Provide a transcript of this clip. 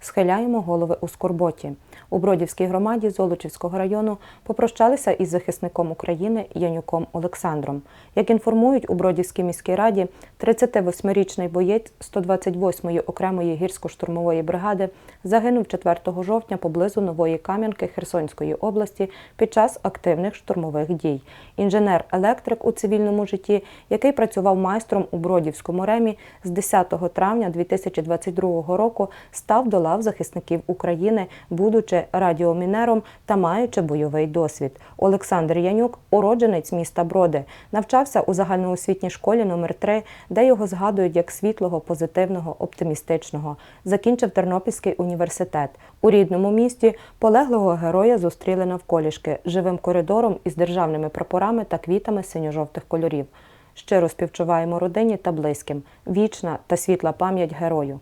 схиляємо голови у скорботі. У Бродівській громаді Золочівського району попрощалися із захисником України Янюком Олександром. Як інформують у Бродівській міській раді, 38-річний боєць 128-ї окремої гірсько-штурмової бригади загинув 4 жовтня поблизу Нової Кам'янки Херсонської області під час активних штурмових дій. Інженер-електрик у цивільному житті, який працював майстром у Бродівському ремі з 10 травня 2022 року, став до лав захисників України, будучи радіомінером та маючи бойовий досвід. Олександр Янюк, уродженець міста Броди, навчався у загальноосвітній школі номер 3 де його згадують як світлого, позитивного, оптимістичного. Закінчив Тернопільський університет. У рідному місті полеглого героя зустріли навколішки живим коридором із державними прапорами та квітами синьо-жовтих кольорів. Щиро співчуваємо родині та близьким. Вічна та світла пам'ять герою.